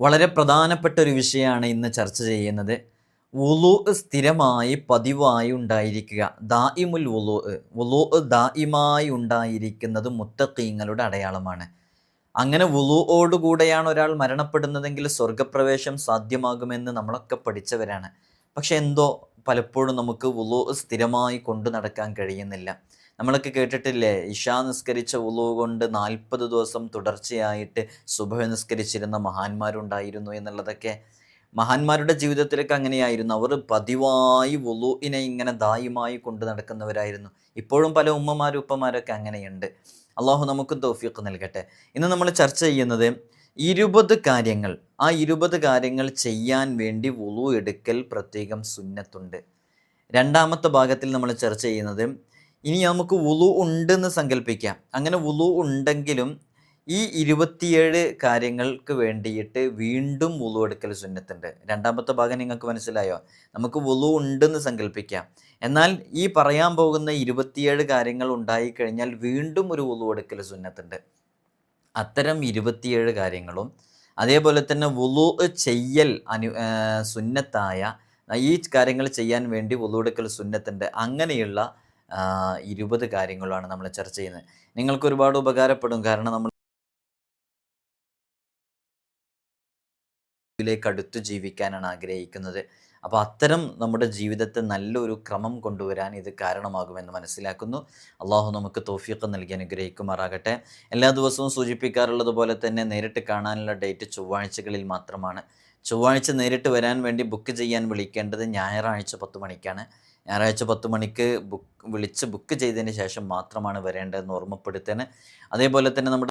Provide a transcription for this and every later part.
വളരെ പ്രധാനപ്പെട്ട ഒരു വിഷയമാണ് ഇന്ന് ചർച്ച ചെയ്യുന്നത്. വുളു സ്ഥിരമായി പതിവായി ഉണ്ടായിരിക്കുക. ദായിമുൽ വുളു വുളു ദായിമായി ഉണ്ടായിരിക്കുന്നത് മുത്തക്കീങ്ങളുടെ അടയാളമാണ്. അങ്ങനെ വുളുവോടുകൂടെയാണ് ഒരാൾ മരണപ്പെടുന്നതെങ്കിൽ സ്വർഗപ്രവേശം സാധ്യമാകുമെന്ന് നമ്മളൊക്കെ പഠിച്ചവരാണ്. പക്ഷെ എന്തോ പലപ്പോഴും നമുക്ക് വുളു സ്ഥിരമായി കൊണ്ടു നടക്കാൻ കഴിയുന്നില്ല. നമ്മളൊക്കെ കേട്ടിട്ടില്ലേ? ഇഷാ നിസ്കരിച്ച ഉളു കൊണ്ട് നാൽപ്പത് ദിവസം തുടർച്ചയായിട്ട് സുബഹ നിസ്കരിച്ചിരുന്ന മഹാന്മാരുണ്ടായിരുന്നു എന്നുള്ളതൊക്കെ. മഹാന്മാരുടെ ജീവിതത്തിലൊക്കെ അങ്ങനെയായിരുന്നു. അവർ പതിവായി വുളുവിനെ ഇങ്ങനെ ദായുമായി കൊണ്ടു നടക്കുന്നവരായിരുന്നു. ഇപ്പോഴും പല ഉമ്മമാരും ഉപ്പമാരൊക്കെ അങ്ങനെയുണ്ട്. അള്ളാഹു നമുക്ക് തോഫിയൊക്കെ നൽകട്ടെ. ഇന്ന് നമ്മൾ ചർച്ച ചെയ്യുന്നത് ഇരുപത് കാര്യങ്ങൾ. ആ ഇരുപത് കാര്യങ്ങൾ ചെയ്യാൻ വേണ്ടി വുളു എടുക്കൽ പ്രത്യേകം സുന്നത്തുണ്ട്. രണ്ടാമത്തെ ഭാഗത്തിൽ നമ്മൾ ചർച്ച ചെയ്യുന്നത് ഇനി നമുക്ക് വുളു ഉണ്ടെന്ന് സങ്കല്പിക്കാം അങ്ങനെ വുളു ഉണ്ടെങ്കിലും ഈ ഇരുപത്തിയേഴ് കാര്യങ്ങൾക്ക് വേണ്ടിയിട്ട് വീണ്ടും വുളു എടുക്കൽ സുന്നത്തുണ്ട്. രണ്ടാമത്തെ ഭാഗം നിങ്ങൾക്ക് മനസ്സിലായോ? നമുക്ക് വുളു ഉണ്ടെന്ന് സങ്കല്പിക്കാം എന്നാൽ ഈ പറയാൻ പോകുന്ന ഇരുപത്തിയേഴ് കാര്യങ്ങൾ ഉണ്ടായിക്കഴിഞ്ഞാൽ വീണ്ടും ഒരു വുളു എടുക്കൽ സുന്നത്തുണ്ട്. അത്തരം ഇരുപത്തിയേഴ് കാര്യങ്ങളും അതേപോലെ തന്നെ വുളു ചെയ്യൽ അനു സുന്നത്തായ ഈ കാര്യങ്ങൾ ചെയ്യാൻ വേണ്ടി വുളു എടുക്കൽ സുന്നത്തുണ്ട്. അങ്ങനെയുള്ള ഇരുപത് കാര്യങ്ങളാണ് നമ്മൾ ചർച്ച ചെയ്യുന്നത്. നിങ്ങൾക്ക് ഒരുപാട് ഉപകാരപ്പെടും. കാരണം നമ്മൾ ിലേക്ക് അടുത്ത് ജീവിക്കാനാണ് ആഗ്രഹിക്കുന്നത്. അപ്പോൾ അത്തരം നമ്മുടെ ജീവിതത്തെ നല്ലൊരു ക്രമം കൊണ്ടുവരാൻ ഇത് കാരണമാകുമെന്ന് മനസ്സിലാക്കുന്നു. അള്ളാഹു നമുക്ക് തോഫിയൊക്കെ നൽകി അനുഗ്രഹിക്കുമാറാകട്ടെ. എല്ലാ ദിവസവും സൂചിപ്പിക്കാറുള്ളത് പോലെ തന്നെ നേരിട്ട് കാണാനുള്ള ഡേറ്റ് ചൊവ്വാഴ്ചകളിൽ മാത്രമാണ്. ചൊവ്വാഴ്ച നേരിട്ട് വരാൻ വേണ്ടി ബുക്ക് ചെയ്യാൻ വിളിക്കേണ്ടത് ഞായറാഴ്ച പത്ത് മണിക്കാണ്. ഞായറാഴ്ച പത്ത് മണിക്ക് ബുക്ക് വിളിച്ച് ബുക്ക് ചെയ്തതിന് ശേഷം മാത്രമാണ് വരേണ്ടതെന്ന് ഓർമ്മപ്പെടുത്തേന് അതേപോലെ തന്നെ നമ്മുടെ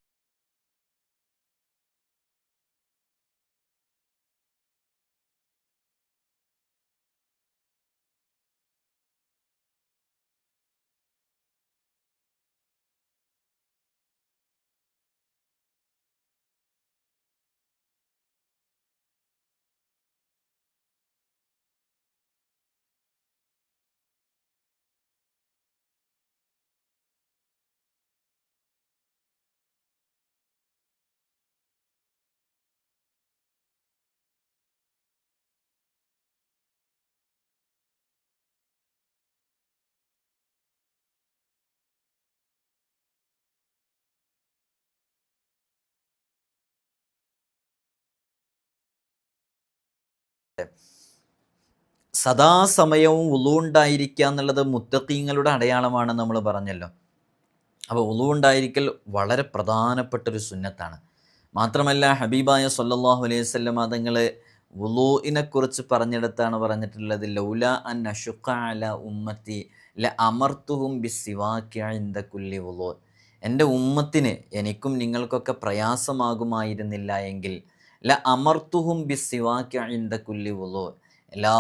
സദാസമയവും ഉളു ഉണ്ടായിരിക്കുക എന്നുള്ളത് മുത്തക്കീങ്ങളുടെ അടയാളമാണ് നമ്മൾ പറഞ്ഞല്ലോ. അപ്പോൾ ഉളു ഉണ്ടായിരിക്കൽ വളരെ പ്രധാനപ്പെട്ടൊരു സുന്നത്താണ്. മാത്രമല്ല ഹബീബായ സല്ലല്ലാഹു അലൈഹി വസല്ലം തങ്ങൾ വുളൂഇനെ കുറിച്ച് പറഞ്ഞിടത്താണ് പറഞ്ഞിട്ടുള്ളത് ലൗല അൻ അഷുഖ അല ഉമ്മത്തി ല അമർത്തുഹും ബി കുല്ലി വുളൂ എന്റെ ഉമ്മത്തിന് എനിക്കും നിങ്ങൾക്കൊക്കെ പ്രയാസമാകുമായിരുന്നില്ല എങ്കിൽ ല അമർത്തുഹും ബി സിവാക്യ കുല്ലി വുളു. എല്ലാ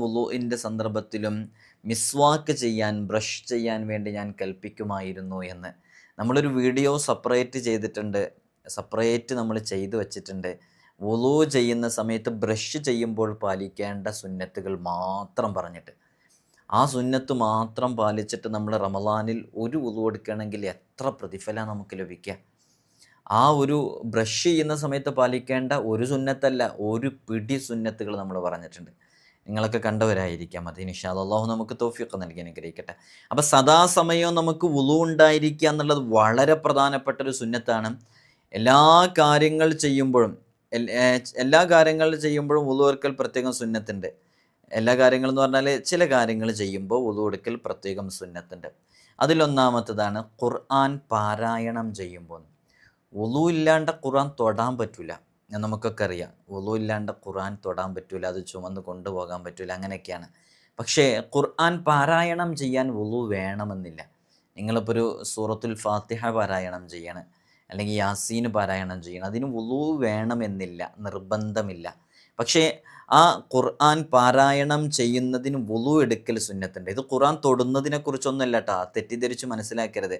വുളുവിന്റെ സന്ദർഭത്തിലും മിസ്വാക്ക് ചെയ്യാൻ ബ്രഷ് ചെയ്യാൻ വേണ്ടി ഞാൻ കൽപ്പിക്കുമായിരുന്നു എന്ന്. നമ്മളൊരു വീഡിയോ സെപ്പറേറ്റ് ചെയ്തിട്ടുണ്ട്. സെപ്പറേറ്റ് നമ്മൾ ചെയ്തു വച്ചിട്ടുണ്ട്. വുളു ചെയ്യുന്ന സമയത്ത് ബ്രഷ് ചെയ്യുമ്പോൾ പാലിക്കേണ്ട സുന്നത്തുകൾ മാത്രം പറഞ്ഞിട്ട്. ആ സുന്നത്ത് മാത്രം പാലിച്ചിട്ട് നമ്മൾ റമദാനിൽ ഒരു വുളു എടുക്കുകയാണെങ്കിൽ എത്ര പ്രതിഫലം നമുക്ക് ലഭിക്കുക? ആ ഒരു ബ്രഷ് ചെയ്യുന്ന സമയത്ത് പാലിക്കേണ്ട ഒരു സുന്നത്തല്ല ഒരു പിടി സുന്നത്തുകൾ നമ്മൾ പറഞ്ഞിട്ടുണ്ട്. നിങ്ങളൊക്കെ കണ്ടവരായിരിക്കാം. അത് നിഷാദ് അള്ളാഹു നമുക്ക് തോഫിയൊക്കെ നൽകി അനുഗ്രഹിക്കട്ടെ. അപ്പോൾ സദാസമയവും നമുക്ക് വുളു ഉണ്ടായിരിക്കുക എന്നുള്ളത് വളരെ പ്രധാനപ്പെട്ട ഒരു സുന്നത്താണ്. എല്ലാ കാര്യങ്ങൾ ചെയ്യുമ്പോഴും എല്ലാ കാര്യങ്ങൾ ചെയ്യുമ്പോഴും വുളു എടുക്കൽ പ്രത്യേകം സുന്നത്തുണ്ട്. എല്ലാ കാര്യങ്ങളെന്ന് പറഞ്ഞാൽ ചില കാര്യങ്ങൾ ചെയ്യുമ്പോൾ വുളു എടുക്കൽ പ്രത്യേകം സുന്നത്തുണ്ട്. അതിലൊന്നാമത്തതാണ് ഖുർആൻ പാരായണം ചെയ്യുമ്പോൾ. വുളു ഇല്ലാണ്ട് ഖുറാൻ തൊടാൻ പറ്റില്ല നമുക്കൊക്കെ അറിയാം. ഉളു ഇല്ലാണ്ട് ഖുറാൻ തൊടാൻ പറ്റില്ല അത് ചുമന്ന് കൊണ്ടുപോകാൻ പറ്റില്ല അങ്ങനെയൊക്കെയാണ്. പക്ഷേ ഖുർആൻ പാരായണം ചെയ്യാൻ ഉളു വേണമെന്നില്ല. നിങ്ങളിപ്പോൾ ഒരു സൂറത്തുൽ ഫാത്തിഹ പാരായണം ചെയ്യണം അല്ലെങ്കിൽ യാസീൻ പാരായണം ചെയ്യണം. അതിന് ഉളു വേണമെന്നില്ല നിർബന്ധമില്ല. പക്ഷേ ആ ഖുർആൻ പാരായണം ചെയ്യുന്നതിന് വുളു എടുക്കൽ സുന്നത്തുണ്ട്. ഇത് ഖുർആൻ തൊടുന്നതിനെ കുറിച്ചൊന്നുമല്ല കേട്ടോ തെറ്റിദ്ധരിച്ച് മനസ്സിലാക്കരുത്.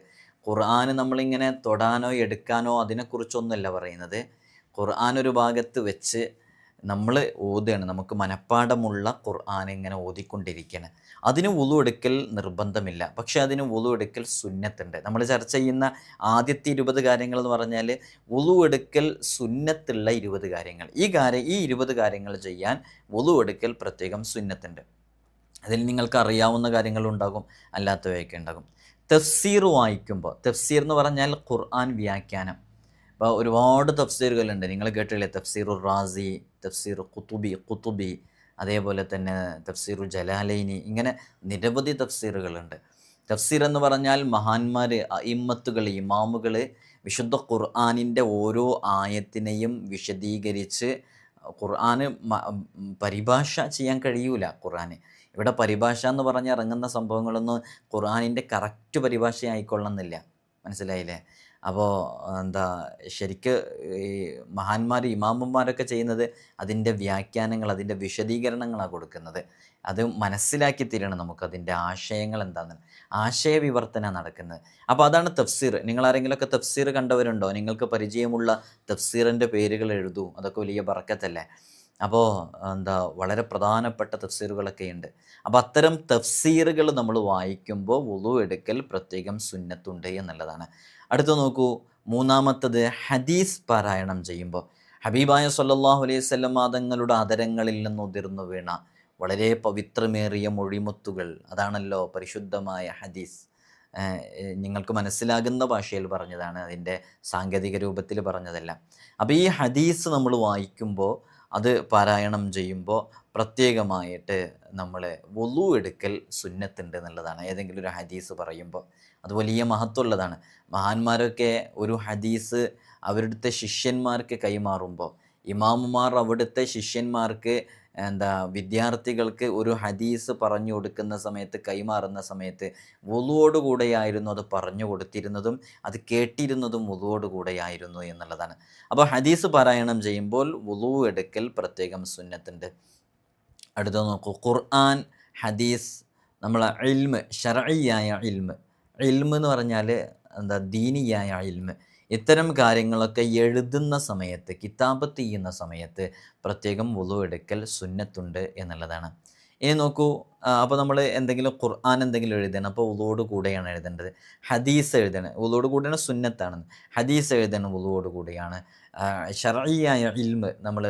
ഖുർആൻ നമ്മളിങ്ങനെ തൊടാനോ എടുക്കാനോ അതിനെക്കുറിച്ചൊന്നുമല്ല പറയുന്നത്. ഖുർആൻ ഒരു ഭാഗത്ത് വെച്ച് നമ്മൾ ഓതുകയാണ്. നമുക്ക് മനഃപ്പാടമുള്ള ഖുർആൻ ഇങ്ങനെ ഓതിക്കൊണ്ടിരിക്കുകയാണ് അതിന് വുളു എടുക്കൽ നിർബന്ധമില്ല. പക്ഷേ അതിന് വുളു എടുക്കൽ സുന്നത്തുണ്ട്. നമ്മൾ ചർച്ച ചെയ്യുന്ന ആദ്യത്തെ ഇരുപത് കാര്യങ്ങൾ എന്ന് പറഞ്ഞാൽ വുളു എടുക്കൽ സുന്നത്തുള്ള ഇരുപത് കാര്യങ്ങൾ. ഈ കാര്യം ഈ ഇരുപത് കാര്യങ്ങൾ ചെയ്യാൻ വുളു എടുക്കൽ പ്രത്യേകം സുന്നത്തുണ്ട്. അതിൽ നിങ്ങൾക്ക് അറിയാവുന്ന കാര്യങ്ങളുണ്ടാകും അല്ലാത്തവയൊക്കെ ഉണ്ടാകും. തഫ്സീർ വായിക്കുമ്പോൾ തഫ്സീർ എന്ന് പറഞ്ഞാൽ ഖുർആൻ വ്യാഖ്യാനം. അപ്പോൾ ഒരുപാട് തഫ്സീറുകളുണ്ട്. നിങ്ങൾ കേട്ടില്ലേ തഫ്സീർ റാസി തഫ്സീർ ഖുതുബി കുത്തുബി അതേപോലെ തന്നെ തഫ്സീറുൽ ജലാലൈനി ഇങ്ങനെ നിരവധി തഫ്സീറുകളുണ്ട്. തഫ്സീർ എന്ന് പറഞ്ഞാൽ മഹാന്മാർ ഇമ്മത്തുകൾ ഇമാമുകൾ വിശുദ്ധ ഖുർആാനിന്റെ ഓരോ ആയത്തിനെയും വിശദീകരിച്ച് ഖുർആന് പരിഭാഷ ചെയ്യാൻ കഴിയൂല ഖുർആന്. ഇവിടെ പരിഭാഷ എന്ന് പറഞ്ഞ് ഇറങ്ങുന്ന സംഭവങ്ങളൊന്നും ഖുർആാനിന്റെ കറക്റ്റ് പരിഭാഷ ആയിക്കൊള്ളുന്നില്ല മനസ്സിലായില്ലേ? അപ്പോൾ എന്താ ശരിക്ക് ഈ മഹാന്മാർ ഇമാമന്മാരൊക്കെ ചെയ്യുന്നത് അതിന്റെ വ്യാഖ്യാനങ്ങൾ അതിന്റെ വിശദീകരണങ്ങളാണ് കൊടുക്കുന്നത്. അത് മനസ്സിലാക്കി തരണം നമുക്കതിന്റെ ആശയങ്ങൾ എന്താണെന്ന് ആശയവിവർത്തന നടക്കുന്നത്. അപ്പോൾ അതാണ് തഫ്സീർ. നിങ്ങൾ ആരെങ്കിലുമൊക്കെ തഫ്സീർ കണ്ടവരുണ്ടോ? നിങ്ങൾക്ക് പരിചയമുള്ള തഫ്സീറിന്റെ പേരുകൾ എഴുതൂ. അതൊക്കെ വലിയ ബറക്കത്തല്ലേ. അപ്പോൾ എന്താ വളരെ പ്രധാനപ്പെട്ട തഫ്സീറുകളൊക്കെ ഉണ്ട്. അപ്പോൾ അത്തരം തഫ്സീറുകൾ നമ്മൾ വായിക്കുമ്പോൾ ഉളു എടുക്കൽ പ്രത്യേകം സുന്നത്തുണ്ട് എന്നുള്ളതാണ്. അടുത്ത നോക്കൂ മൂന്നാമത്തത് ഹദീസ് പാരായണം ചെയ്യുമ്പോൾ. ഹബീബായ സല്ലാഹു അലൈഹി വസല്ലം മാതങ്ങളുടെ അതരങ്ങളിൽ നിന്ന് ഉതിർന്നു വീണ വളരെ പവിത്രമേറിയ മൊഴിമുത്തുകൾ. അതാണല്ലോ പരിശുദ്ധമായ ഹദീസ്. നിങ്ങൾക്ക് മനസ്സിലാകുന്ന ഭാഷയിൽ പറഞ്ഞതാണ് അതിന്റെ സാങ്കേതിക രൂപത്തിൽ പറഞ്ഞതല്ല. അപ്പോൾ ഈ ഹദീസ് നമ്മൾ വായിക്കുമ്പോൾ അത് പാരായണം ചെയ്യുമ്പോൾ പ്രത്യേകമായിട്ട് നമ്മൾ വുളു എടുക്കൽ സുന്നത്തുണ്ട് എന്നുള്ളതാണ്. ഏതെങ്കിലും ഒരു ഹദീസ് പറയുമ്പോൾ അത് വലിയ മഹത്വമുള്ളതാണ്. മഹാന്മാരൊക്കെ ഒരു ഹദീസ് അവരുടെ ശിഷ്യന്മാർക്ക് കൈമാറുമ്പോൾ ഇമാമുമാർ അവിടുത്തെ ശിഷ്യന്മാർക്ക് എന്താ വിദ്യാർത്ഥികൾക്ക് ഒരു ഹദീസ് പറഞ്ഞു കൊടുക്കുന്ന സമയത്ത് കൈമാറുന്ന സമയത്ത് വുളുവോടുകൂടെയായിരുന്നു അത് പറഞ്ഞു കൊടുത്തിരുന്നതും അത് കേട്ടിരുന്നതും വുളുവോടുകൂടെയായിരുന്നു എന്നുള്ളതാണ്. അപ്പോൾ ഹദീസ് പാരായണം ചെയ്യുമ്പോൾ വുളു എടുക്കൽ പ്രത്യേകം സുന്നത്തുണ്ട്. അടുത്ത നോക്കൂ ഖുർആൻ ഹദീസ് നമ്മളെ ഇൽമ് ഷറയായ ഇൽമ്. ഇൽമ് എന്ന് പറഞ്ഞാൽ എന്താ ദീനിയായ ഇൽമ്. ഇത്തരം കാര്യങ്ങളൊക്കെ എഴുതുന്ന സമയത്ത് കിതാബത്ത് ചെയ്യുന്ന സമയത്ത് പ്രത്യേകം വുളു എടുക്കൽ സുന്നത്തുണ്ട് എന്നുള്ളതാണ്. ഇനി നോക്കൂ അപ്പോൾ നമ്മൾ എന്തെങ്കിലും ഖുർആൻ എന്തെങ്കിലും എഴുതണം അപ്പോൾ ഉളുവോട് കൂടെയാണ് എഴുതേണ്ടത്. ഹദീസ് എഴുതണം ഉളുവോട് കൂടെയാണ് സുന്നത്താണ് ഹദീസ് എഴുതണം ഉളുവോട് കൂടെയാണ്. ഷറിയായ ഇൽമ് നമ്മൾ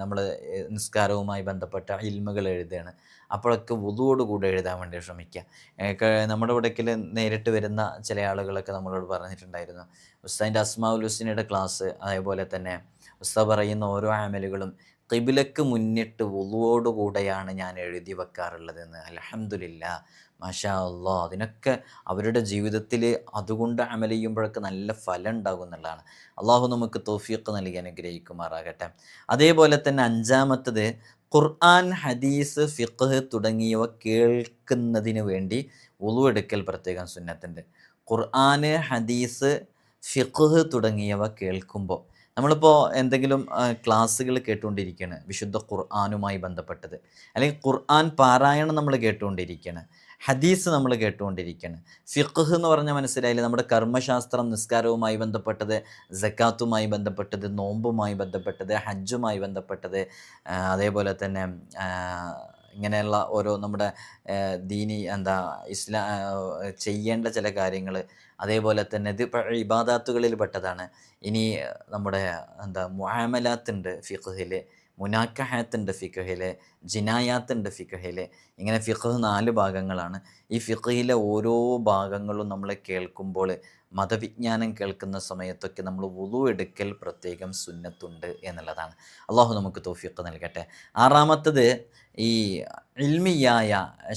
നമ്മൾ നിസ്കാരവുമായി ബന്ധപ്പെട്ട ഇൽമുകൾ എഴുതുകയാണ് അപ്പോഴൊക്കെ വുതുവോട് കൂടെ എഴുതാൻ വേണ്ടി ശ്രമിക്കുക. നമ്മുടെ ഇവിടേക്കിൽ നേരിട്ട് വരുന്ന ചില ആളുകളൊക്കെ നമ്മളോട് പറഞ്ഞിട്ടുണ്ടായിരുന്നു. ഉസ്താദിന്റെ അസ്മാഉൽ ഹുസ്നയുടെ ക്ലാസ് അതേപോലെ തന്നെ ഉസ്താദ് പറയുന്ന ഓരോ ആമലുകളും കിബിലക്ക് മുന്നിട്ട് വുളുവോടുകൂടെയാണ് ഞാൻ എഴുതി വെക്കാറുള്ളതെന്ന്. അലഹമില്ല മാഷാ അള്ളാ അതിനൊക്കെ അവരുടെ ജീവിതത്തിൽ അതുകൊണ്ട് അമൽ ചെയ്യുമ്പോഴൊക്കെ നല്ല ഫലം ഉണ്ടാകും എന്നുള്ളതാണ്. അള്ളാഹു നമുക്ക് തോഫിയൊക്കെ നൽകി അനുഗ്രഹിക്കുമാറാകട്ടെ. അതേപോലെ തന്നെ അഞ്ചാമത്തത് ഖുർആൻ ഹദീസ് ഫിഖ് തുടങ്ങിയവ കേൾക്കുന്നതിന് വേണ്ടി ഉളുവെടുക്കൽ പ്രത്യേകം സുന്നത്തുണ്ട്. ഖുർആൻ ഹദീസ് ഫിഖ് തുടങ്ങിയവ കേൾക്കുമ്പോൾ നമ്മളിപ്പോൾ എന്തെങ്കിലും ക്ലാസ്സുകൾ കേട്ടുകൊണ്ടിരിക്കുകയാണ് വിശുദ്ധ ഖുർആാനുമായി ബന്ധപ്പെട്ടത്. അല്ലെങ്കിൽ ഖുർആൻ പാരായണം നമ്മൾ കേട്ടുകൊണ്ടിരിക്കുകയാണ് ഹദീസ് നമ്മൾ കേട്ടുകൊണ്ടിരിക്കുകയാണ്. ഫിഖ് എന്ന് പറഞ്ഞാൽ മനസ്സിലായില്ല? നമ്മുടെ കർമ്മശാസ്ത്രം നിസ്കാരവുമായി ബന്ധപ്പെട്ടത് ജക്കാത്തുമായി ബന്ധപ്പെട്ടത് നോമ്പുമായി ബന്ധപ്പെട്ടത് ഹജ്ജുമായി ബന്ധപ്പെട്ടത് അതേപോലെ തന്നെ ഇങ്ങനെയുള്ള ഓരോ നമ്മുടെ ദീനി എന്താ ഇസ്ലാ ചെയ്യേണ്ട ചില കാര്യങ്ങൾ അതേപോലെ തന്നെ ഇത് ഇബാദാത്തുകളിൽ പെട്ടതാണ് ഇനി നമ്മുടെ എന്താ മുഹാമലാത്തുണ്ട് ഫിഖഹിൽ മുനാക്കഹാത്തുണ്ട് ഫിഖഹിലെ ജിനായാത്തിന്റെ ഫിഖഹിലെ ഇങ്ങനെ ഫിഖ് നാല് ഭാഗങ്ങളാണ്. ഈ ഫിഖഹിലെ ഓരോ ഭാഗങ്ങളും നമ്മൾ കേൾക്കുമ്പോൾ മതവിജ്ഞാനം കേൾക്കുന്ന സമയത്തൊക്കെ നമ്മൾ വുളു എടുക്കൽ പ്രത്യേകം സുന്നത്തുണ്ട് എന്നുള്ളതാണ്. അള്ളാഹു നമുക്ക് തോഫിയൊക്കെ നൽകട്ടെ. ആറാമത്തത് ഈ ഇൽമിയായ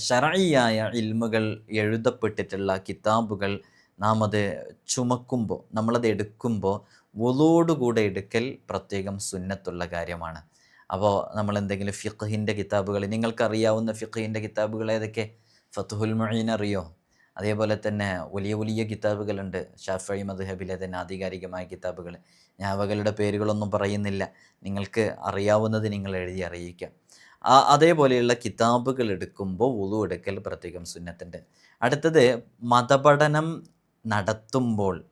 ഷറയിയായ ഇൽമുകൾ എഴുതപ്പെട്ടിട്ടുള്ള കിതാബുകൾ നാം അത് ചുമക്കുമ്പോൾ നമ്മളത് എടുക്കുമ്പോൾ വുളോടുകൂടെ എടുക്കൽ പ്രത്യേകം സുന്നത്തുള്ള കാര്യമാണ്. അപ്പോൾ നമ്മൾ എന്തെങ്കിലും ഫിഖിന്റെ കിതാബുകൾ നിങ്ങൾക്കറിയാവുന്ന ഫിഖിന്റെ കിതാബുകൾ ഏതൊക്കെ? ഫത്തുഹുൽ മൊഴീൻ അറിയോ? അതേപോലെ തന്നെ വലിയ വലിയ കിതാബുകളുണ്ട്. ഷാഫി മദ്ഹബിലെ തന്നെ ആധികാരികമായ കിതാബുകൾ. ഞാൻ അവകളുടെ പേരുകളൊന്നും പറയുന്നില്ല. നിങ്ങൾക്ക് അറിയാവുന്നത് നിങ്ങൾ എഴുതി അറിയിക്കാം. ആ അതേപോലെയുള്ള കിതാബുകൾ എടുക്കുമ്പോൾ ഉളു എടുക്കൽ പ്രത്യേകം സുന്നത്തിന്റെ അടുത്തത് മതപഠനം നടത്തുമ്പോൾ.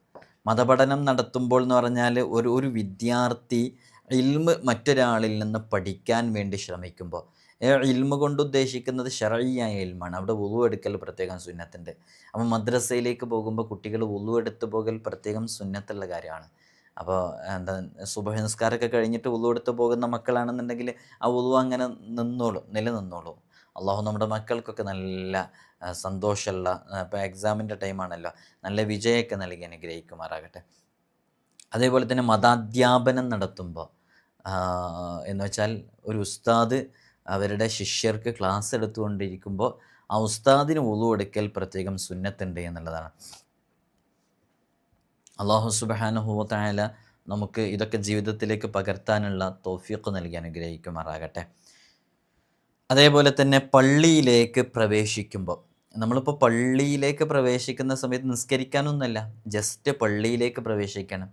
മതപഠനം നടത്തുമ്പോൾ എന്ന് പറഞ്ഞാൽ ഒരു ഒരു വിദ്യാർത്ഥി ഇൽമ് മറ്റൊരാളിൽ നിന്ന് പഠിക്കാൻ വേണ്ടി ശ്രമിക്കുമ്പോൾ ഇൽമ കൊണ്ട് ഉദ്ദേശിക്കുന്നത് ഷറയ്യായ ഇൽമാണ്. അവിടെ ഉളു എടുക്കൽ പ്രത്യേകം സുന്നത്തുണ്ട്. അപ്പോൾ മദ്രസയിലേക്ക് പോകുമ്പോൾ കുട്ടികൾ ഉളു എടുത്തു പോകൽ പ്രത്യേകം സുന്നത്തുള്ള കാര്യമാണ്. അപ്പോൾ എന്താ സുബഹ നിസ്കാരമൊക്കെ കഴിഞ്ഞിട്ട് ഉളു എടുത്ത് പോകുന്ന മക്കളാണെന്നുണ്ടെങ്കിൽ ആ ഉളു അങ്ങനെ നിന്നോളും നിലനിന്നോളും. അള്ളാഹു നമ്മുടെ മക്കൾക്കൊക്കെ നല്ല സന്തോഷമുള്ള ഇപ്പോൾ എക്സാമിന്റെ ടൈമാണല്ലോ നല്ല വിജയമൊക്കെ നൽകി അനുഗ്രഹിക്കുമാറാകട്ടെ. അതേപോലെ തന്നെ മതാധ്യാപനം നടത്തുമ്പോൾ എന്ന് വെച്ചാൽ ഒരു ഉസ്താദ് അവരുടെ ശിഷ്യർക്ക് ക്ലാസ് എടുത്തുകൊണ്ടിരിക്കുമ്പോൾ ആ ഉസ്താദിന് ഉളു എടുക്കൽ പ്രത്യേകം സുന്നത്തുണ്ട് എന്നുള്ളതാണ്. അള്ളാഹു സുബാനുഹൂത്തായാല നമുക്ക് ഇതൊക്കെ ജീവിതത്തിലേക്ക് പകർത്താനുള്ള തോഫിയൊക്കെ നൽകി അനുഗ്രഹിക്കുമാറാകട്ടെ. അതേപോലെ തന്നെ പള്ളിയിലേക്ക് പ്രവേശിക്കുമ്പോൾ നമ്മളിപ്പോൾ പള്ളിയിലേക്ക് പ്രവേശിക്കുന്ന സമയത്ത് നിസ്കരിക്കാനൊന്നുമല്ല ജസ്റ്റ് പള്ളിയിലേക്ക് പ്രവേശിക്കണം.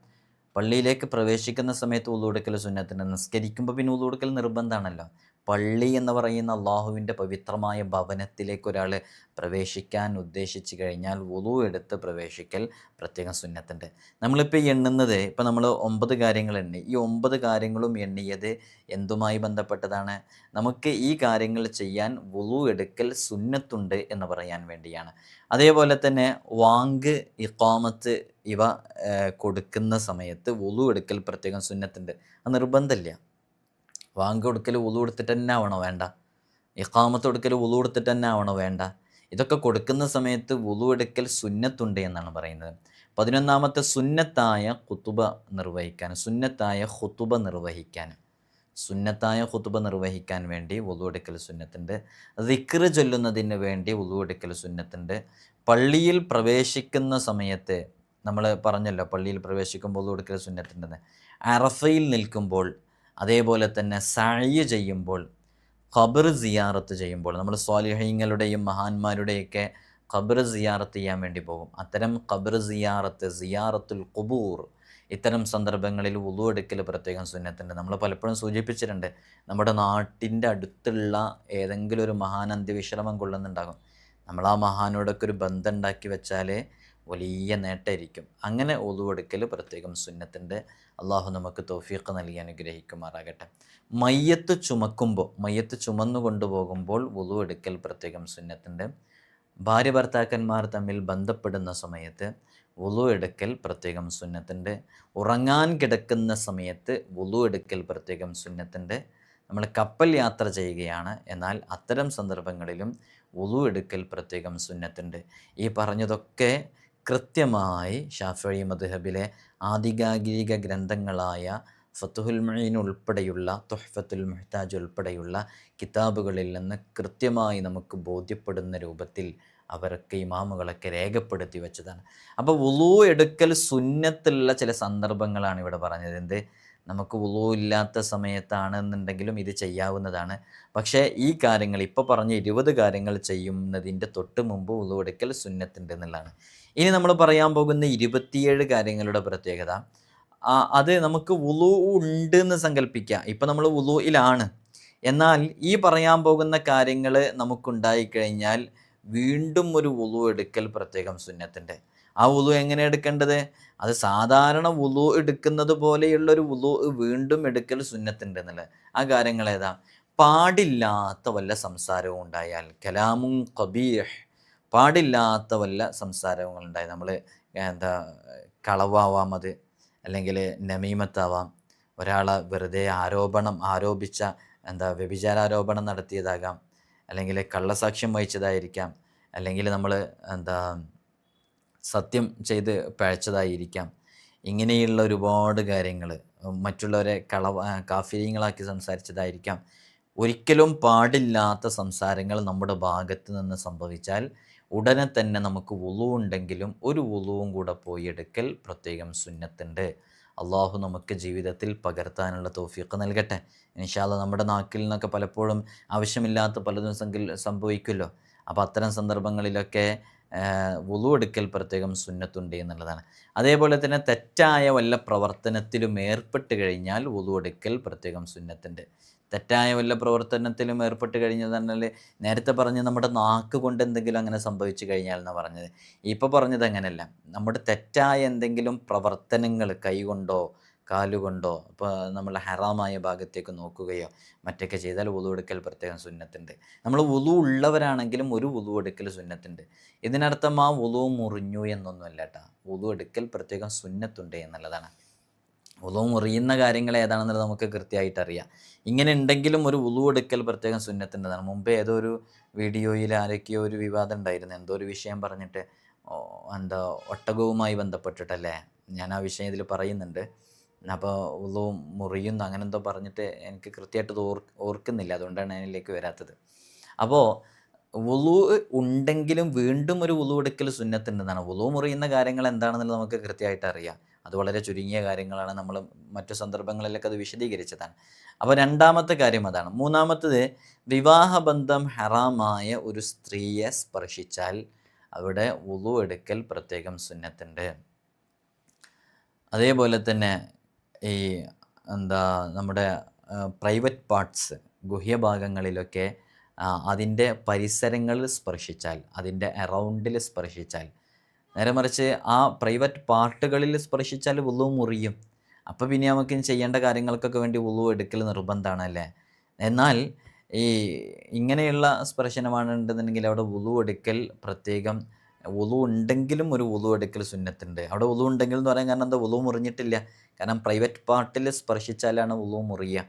പള്ളിയിലേക്ക് പ്രവേശിക്കുന്ന സമയത്ത് ഉള്ളൂടുക്കൽ സുന്നത്തിന് നിസ്കരിക്കുമ്പോൾ പിന്നെ ഉള്ളൂടുക്കൽ നിർബന്ധമാണല്ലോ പള്ളി എന്ന് പറയുന്ന അള്ളാഹുവിന്റെ പവിത്രമായ ഭവനത്തിലേക്ക് ഒരാൾ പ്രവേശിക്കാൻ ഉദ്ദേശിച്ചു കഴിഞ്ഞാൽ വുളു എടുത്ത് പ്രവേശിക്കൽ പ്രത്യേകം സുന്നത്തുണ്ട്. നമ്മളിപ്പോൾ എണ്ണുന്നത് ഇപ്പോൾ നമ്മൾ ഒമ്പത് കാര്യങ്ങൾ എണ്ണി. ഈ ഒമ്പത് കാര്യങ്ങളും എണ്ണിയത് എന്തുമായി ബന്ധപ്പെട്ടതാണ്? നമുക്ക് ഈ കാര്യങ്ങൾ ചെയ്യാൻ വുളു എടുക്കൽ സുന്നത്തുണ്ട് എന്ന് പറയാൻ വേണ്ടിയാണ്. അതേപോലെ തന്നെ വാങ്ക് ഇഖാമത്ത് ഇവ കൊടുക്കുന്ന സമയത്ത് വുളു എടുക്കൽ പ്രത്യേകം സുന്നത്തുണ്ട്. അത് നിർബന്ധമില്ല. വാങ്ക് കൊടുക്കൽ വുളു കൊടുത്തിട്ട് തന്നെ ആവണോ വേണ്ട? ഇഖാമത്ത് കൊടുക്കൽ വുളു കൊടുത്തിട്ട് തന്നെ ആവണോ വേണ്ട? ഇതൊക്കെ കൊടുക്കുന്ന സമയത്ത് വുളുവെടുക്കൽ സുന്നത്തുണ്ട് എന്നാണ് പറയുന്നത്. പതിനൊന്നാമത്തെ സുന്നത്തായ കുത്തുബ നിർവഹിക്കാൻ സുന്നത്തായ ഹുത്തുബ നിർവഹിക്കാൻ സുന്നത്തായ ഹുത്തുബ നിർവഹിക്കാൻ വേണ്ടി ഉളുവെടുക്കൽ സുന്നത്തുണ്ട്. റിക്കറ് ചൊല്ലുന്നതിന് വേണ്ടി ഉളുവെടുക്കൽ സുന്നത്തുണ്ട്. പള്ളിയിൽ പ്രവേശിക്കുന്ന സമയത്ത് നമ്മൾ പറഞ്ഞല്ലോ പള്ളിയിൽ പ്രവേശിക്കുമ്പോൾ ഉളുവെടുക്കൽ സുന്നത്തുണ്ടെന്ന്. അറഫയിൽ നിൽക്കുമ്പോൾ അതേപോലെ തന്നെ സായി ചെയ്യുമ്പോൾ ഖബർ സിയാറത്ത് ചെയ്യുമ്പോൾ നമ്മൾ സ്വാലിഹ്യങ്ങളുടെയും മഹാന്മാരുടെയൊക്കെ ഖബർ സിയാറത്ത് ചെയ്യാൻ വേണ്ടി പോകും. അത്തരം ഖബർ സിയാറത്ത് സിയാറത്തുൽ ഖുബൂർ ഇത്തരം സന്ദർഭങ്ങളിൽ ഉളു എടുക്കൽ പ്രത്യേകം സുന്നത്തുണ്ട്. നമ്മൾ പലപ്പോഴും സൂചിപ്പിച്ചിട്ടുണ്ട് നമ്മുടെ നാട്ടിന്റെ അടുത്തുള്ള ഏതെങ്കിലും ഒരു മഹാൻ അന്ത്യവിശ്രമം കൊള്ളുന്നുണ്ടാകും. നമ്മൾ ആ മഹാനോടൊക്കെ ഒരു ബന്ധം ഉണ്ടാക്കി വെച്ചാൽ വലിയ നേട്ടമായിരിക്കും. അങ്ങനെ ഒതുവെടുക്കൽ പ്രത്യേകം സുന്നത്തിന്റെ അള്ളാഹു നമുക്ക് തൗഫീഖ് നൽകി അനുഗ്രഹിക്കുമാറാകട്ടെ. മയ്യത്ത് ചുമക്കുമ്പോൾ മയ്യത്ത് ചുമന്നു കൊണ്ടുപോകുമ്പോൾ ഒതുവെടുക്കൽ പ്രത്യേകം സുന്നത്തിന്റെ ഭാര്യ ഭർത്താക്കന്മാർ തമ്മിൽ ബന്ധപ്പെടുന്ന സമയത്ത് വുളു എടുക്കൽ പ്രത്യേകം സുന്നത്തിന്റെ ഉറങ്ങാൻ കിടക്കുന്ന സമയത്ത് വുളു എടുക്കൽ പ്രത്യേകം സുന്നത്തിന്റെ നമ്മൾ കപ്പൽ യാത്ര ചെയ്യുകയാണ്. എന്നാൽ അത്തരം സന്ദർഭങ്ങളിലും വുളു എടുക്കൽ പ്രത്യേകം സുന്നത്തിന്റെ ഈ പറഞ്ഞതൊക്കെ കൃത്യമായി ഷാഫി മദ്ഹബിലെ ആധികാരിക ഗ്രന്ഥങ്ങളായ ഫത്തുഹുൽ മഹീൻ ഉൾപ്പെടെയുള്ള തുഹ്ഫത്തുൽ മെഹ്താജ് ഉൾപ്പെടെയുള്ള കിതാബുകളിൽ നിന്ന് കൃത്യമായി നമുക്ക് ബോധ്യപ്പെടുന്ന രൂപത്തിൽ അവരൊക്കെ ഇമാമുകളൊക്കെ രേഖപ്പെടുത്തി വെച്ചതാണ്. അപ്പോൾ വുളു എടുക്കൽ സുന്നത്തുള്ള ചില സന്ദർഭങ്ങളാണ് ഇവിടെ പറഞ്ഞത്. എന്ത്? നമുക്ക് വുളു ഇല്ലാത്ത സമയത്താണെന്നുണ്ടെങ്കിലും ഇത് ചെയ്യാവുന്നതാണ്. പക്ഷേ ഈ കാര്യങ്ങൾ ഇപ്പോൾ പറഞ്ഞ ഇരുപത് കാര്യങ്ങൾ ചെയ്യുന്നതിന്റെ തൊട്ട് മുമ്പ് വുളു എടുക്കൽ സുന്നത്തുണ്ട് എന്നുള്ളതാണ്. ഇനി നമ്മൾ പറയാൻ പോകുന്ന ഇരുപത്തിയേഴ് കാര്യങ്ങളുടെ പ്രത്യേകത. അത് നമുക്ക് വുളു ഉണ്ട് എന്ന് സങ്കല്പിക്കുക ഇപ്പം നമ്മൾ വുളുയിലാണ് എന്നാൽ ഈ പറയാൻ പോകുന്ന കാര്യങ്ങൾ നമുക്കുണ്ടായിക്കഴിഞ്ഞാൽ വീണ്ടും ഒരു വുളു എടുക്കൽ പ്രത്യേകം സുന്നത്തിന്റെ ആ വുളു എങ്ങനെ എടുക്കേണ്ടത്? അത് സാധാരണ വുളു എടുക്കുന്നത് പോലെയുള്ളൊരു വുളു വീണ്ടും എടുക്കൽ സുന്നത്തിന്റെ എന്നുള്ളത്. ആ കാര്യങ്ങൾ ഏതാ? പാടില്ലാത്ത വല്ല സംസാരവും ഉണ്ടായാൽ. കലാമും കബീഹ്. പാടില്ലാത്ത വല്ല സംസാരങ്ങളുണ്ടായി നമ്മൾ എന്താ കളവാവാം അത് അല്ലെങ്കിൽ നമീമത്താവാം. ഒരാളെ വെറുതെ ആരോപണം ആരോപിച്ച എന്താ വ്യഭിചാരാരോപണം നടത്തിയതാകാം. അല്ലെങ്കിൽ കള്ളസാക്ഷ്യം വഹിച്ചതായിരിക്കാം. അല്ലെങ്കിൽ നമ്മൾ എന്താ സത്യം ചെയ്ത് പഴച്ചതായിരിക്കാം. ഇങ്ങനെയുള്ള ഒരുപാട് കാര്യങ്ങൾ മറ്റുള്ളവരെ കളവ കാഫിര്യങ്ങളാക്കി സംസാരിച്ചതായിരിക്കാം. ഒരിക്കലും പാടില്ലാത്ത സംസാരങ്ങൾ നമ്മുടെ ഭാഗത്ത് നിന്ന് സംഭവിച്ചാൽ ഉടനെ തന്നെ നമുക്ക് ഉണ്ടെങ്കിലും ഒരു വുളുവും കൂടെ പോയി എടുക്കൽ പ്രത്യേകം സുന്നത്തുണ്ട്. അള്ളാഹു നമുക്ക് ജീവിതത്തിൽ പകർത്താനുള്ള തോഫിയൊക്കെ നൽകട്ടെ. ഇൻഷാല്ല നമ്മുടെ നാക്കിൽ നിന്നൊക്കെ പലപ്പോഴും ആവശ്യമില്ലാത്ത പലതും സംഭവിക്കുമല്ലോ. അപ്പോൾ അത്തരം സന്ദർഭങ്ങളിലൊക്കെ വുളു എടുക്കൽ പ്രത്യേകം സുന്നത്തുണ്ട് എന്നുള്ളതാണ്. അതേപോലെ തന്നെ തെറ്റായ വല്ല പ്രവർത്തനത്തിലും ഏർപ്പെട്ട് കഴിഞ്ഞാൽ വുളു എടുക്കൽ പ്രത്യേകം സുന്നത്തുണ്ട്. തെറ്റായ വല്ല പ്രവർത്തനത്തിലും ഏർപ്പെട്ട് കഴിഞ്ഞതെന്നാൽ നേരത്തെ പറഞ്ഞ് നമ്മുടെ നാക്ക് കൊണ്ട് എന്തെങ്കിലും അങ്ങനെ സംഭവിച്ചു കഴിഞ്ഞാൽ എന്ന് പറഞ്ഞത്. ഇപ്പോൾ പറഞ്ഞത് അങ്ങനെയല്ല. നമ്മുടെ തെറ്റായ എന്തെങ്കിലും പ്രവർത്തനങ്ങൾ കൈകൊണ്ടോ കാലുകൊണ്ടോ ഇപ്പോൾ നമ്മൾ ഹറാമായ ഭാഗത്തേക്ക് നോക്കുകയോ മറ്റൊക്കെ ചെയ്താൽ വുളു എടുക്കൽ പ്രത്യേകം സുന്നത്തുണ്ട്. നമ്മൾ വുളു ഉള്ളവരാണെങ്കിലും ഒരു വുളു എടുക്കൽ സുന്നത്തുണ്ട്. ഇതിനർത്ഥം ആ വുളു മുറിഞ്ഞു എന്നൊന്നുമല്ല കേട്ടോ വുളു എടുക്കൽ പ്രത്യേകം സുന്നത്തുണ്ട് എന്നുള്ളതാണ്. വുളു മുറിയുന്ന കാര്യങ്ങൾ ഏതാണെന്നുള്ളത് നമുക്ക് കൃത്യമായിട്ട് അറിയാം. ഇങ്ങനെ ഉണ്ടെങ്കിലും ഒരു ഉളു എടുക്കൽ പ്രത്യേകം സുന്നത്തിന്റെതാണ്. മുമ്പേ ഏതോ ഒരു വീഡിയോയിൽ ആരൊക്കെയോ ഒരു വിവാദം ഉണ്ടായിരുന്നു. എന്തോ ഒരു വിഷയം പറഞ്ഞിട്ട് എന്താ ഒട്ടകവുമായി ബന്ധപ്പെട്ടിട്ടല്ലേ ഞാൻ ആ വിഷയം ഇതിൽ പറയുന്നുണ്ട്. അപ്പോൾ വുളു മുറിയുന്നു അങ്ങനെ എന്തോ പറഞ്ഞിട്ട് എനിക്ക് കൃത്യമായിട്ട് ഓർ ഓർക്കുന്നില്ല. അതുകൊണ്ടാണ് അതിലേക്ക് വരാത്തത്. അപ്പോൾ ഉളു ഉണ്ടെങ്കിലും വീണ്ടും ഒരു ഉളു എടുക്കൽ സുന്നത്തുണ്ടെന്നാണ്. ഉളു മുറിയുന്ന കാര്യങ്ങൾ എന്താണെന്നുള്ളത് നമുക്ക് കൃത്യമായിട്ട് അറിയാം. അത് വളരെ ചുരുങ്ങിയ കാര്യങ്ങളാണ്. നമ്മൾ മറ്റു സന്ദർഭങ്ങളിലൊക്കെ അത് വിശദീകരിച്ചതാണ്. അപ്പോൾ രണ്ടാമത്തെ കാര്യം അതാണ്. മൂന്നാമത്തത് വിവാഹബന്ധം ഹറാമായ ഒരു സ്ത്രീയെ സ്പർശിച്ചാൽ അവിടെ ഉളു എടുക്കൽ പ്രത്യേകം സുന്നത്തുണ്ട്. അതേപോലെ തന്നെ ഈ എന്താ നമ്മുടെ പ്രൈവറ്റ് പാർട്സ് ഗുഹ്യഭാഗങ്ങളിലൊക്കെ അതിന്റെ പരിസരങ്ങളിൽ സ്പർശിച്ചാൽ അതിന്റെ അറൗണ്ടിൽ സ്പർശിച്ചാൽ നേരെ മറിച്ച് ആ പ്രൈവറ്റ് പാർട്ടുകളിൽ സ്പർശിച്ചാൽ വുളു മുറിയും. അപ്പോൾ പിന്നെ നമുക്ക് ചെയ്യേണ്ട കാര്യങ്ങൾക്കൊക്കെ വേണ്ടി വുളു എടുക്കൽ നിർബന്ധമാണ് അല്ലേ? എന്നാൽ ഈ ഇങ്ങനെയുള്ള സ്പർശനമാണ് ഉണ്ടെന്നുണ്ടെങ്കിൽ അവിടെ വുളു എടുക്കൽ പ്രത്യേകം വുളു ഉണ്ടെങ്കിലും ഒരു വുളു എടുക്കൽ സുന്നത്തുണ്ട്. അവിടെ വുളു ഉണ്ടെങ്കിൽ എന്ന് പറയാൻ കാരണം എന്താ? വുളു മുറിഞ്ഞിട്ടില്ല. കാരണം പ്രൈവറ്റ് പാർട്ടിൽ സ്പർശിച്ചാലാണ് വുളു മുറിയുക.